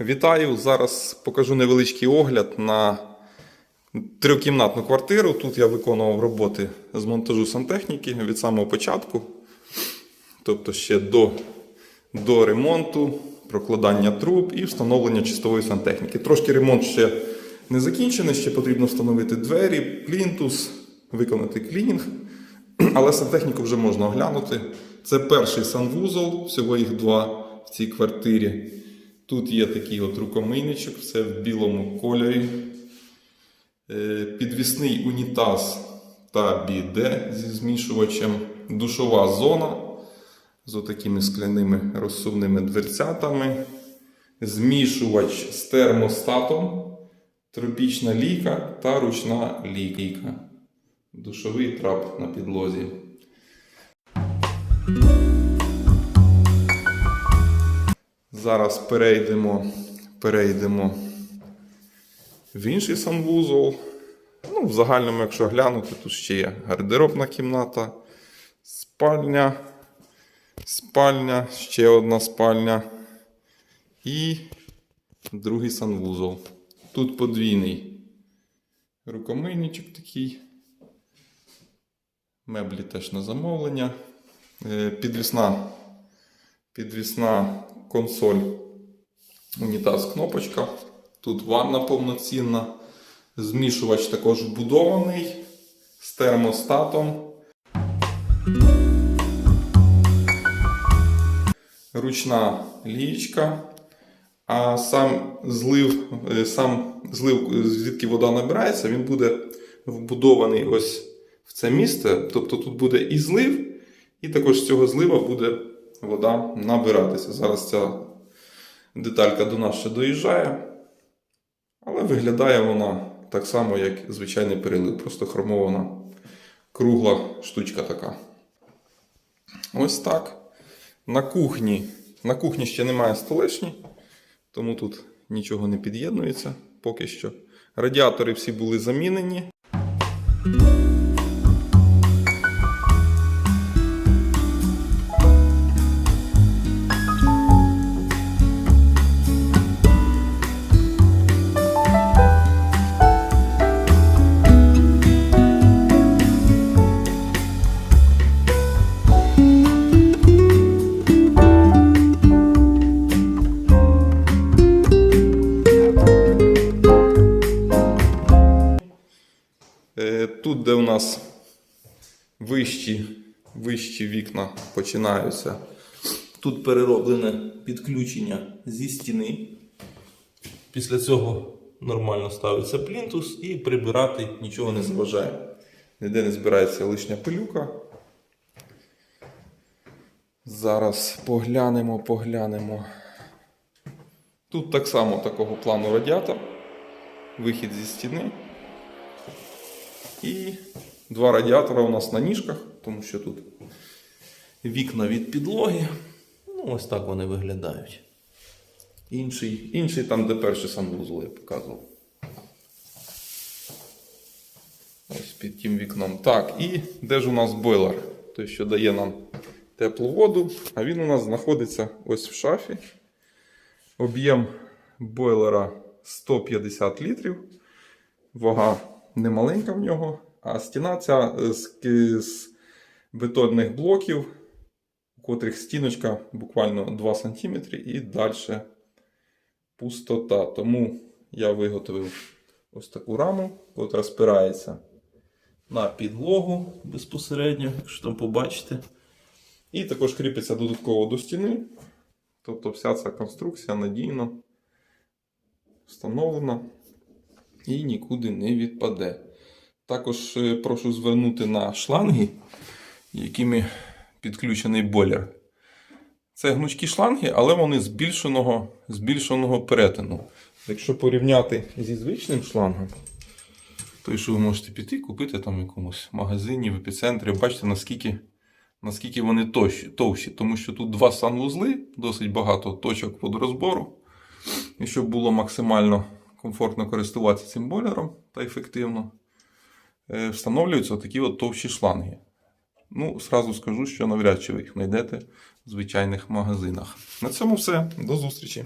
Вітаю! Зараз покажу невеличкий огляд на трьохкімнатну квартиру. Тут я виконував роботи з монтажу сантехніки від самого початку, тобто ще до, до ремонту, прокладання труб і встановлення чистової сантехніки. Трошки ремонт ще не закінчений, ще потрібно встановити двері, плінтус, виконати клінінг. Але сантехніку вже можна оглянути. Це перший санвузол, всього їх два в цій квартирі. Тут є такий от рукомийничок, все в білому кольорі. Е, Підвісний унітаз та біде зі змішувачем. Душова зона з отакими скляними розсувними дверцятами. Змішувач з термостатом, тропічна лійка та ручна лійка. Душовий трап на підлозі. Зараз перейдемо, перейдемо в інший санвузол. Ну, в загальному, якщо глянути, тут ще є гардеробна кімната, спальня, спальня, ще одна спальня і другий санвузол. Тут подвійний рукомийничок такий. Меблі теж на замовлення. Е, Підвісна, підвісна консоль, унітаз, кнопочка. Тут ванна повноцінна. Змішувач також вбудований з термостатом. Ручна лієчка. А сам злив, е, сам злив, звідки вода набирається, він буде вбудований ось в це місце. Тобто тут буде і злив, і також з цього злива буде вода набиратися. Зараз ця деталька до нас ще доїжджає. Але виглядає вона так само, як звичайний перелив, просто хромована кругла штучка така. Ось так. На кухні. На кухні ще немає столешні, тому тут нічого не під'єднується поки що. Радіатори всі були замінені. Де у нас вищі, вищі вікна починаються. Тут перероблене підключення зі стіни. Після цього нормально ставиться плінтус і прибирати нічого не заважає. Ніде не збирається лишня пилюка. Зараз поглянемо, поглянемо. Тут так само такого плану радіатор. Вихід зі стіни. І два радіатора у нас на ніжках, тому що тут вікна від підлоги. Ну, ось так вони виглядають. Інший, інший там, де перший санвузол я показував. Ось під тим вікном. Так, і де ж у нас бойлер? Той, що дає нам теплу воду, а він у нас знаходиться ось в шафі. Об'єм бойлера 150 літрів. Вага немаленька в нього, а стіна ця з, з бетонних блоків, у котрих стіночка буквально 2 см і далі пустота. Тому я виготовив ось таку раму, котра спирається на підлогу безпосередньо, якщо там побачите. І також кріпиться додатково до стіни. Тобто вся ця конструкція надійно встановлена і нікуди не відпаде. Також е, прошу звернути на шланги, якими підключений бойлер. Це гнучкі шланги, але вони збільшеного, збільшеного перетину. Якщо порівняти зі звичним шлангом, то що ви можете піти купити там в якомусь магазині, в епіцентрі, бачите, наскільки, наскільки вони товщі, товщі. Тому що тут два санвузли, досить багато точок водорозбору. І щоб було максимально комфортно користуватися цим бойлером та ефективно, е, встановлюються такі от товщі шланги. Ну, сразу скажу, що навряд чи ви їх знайдете в звичайних магазинах. На цьому все. До зустрічі!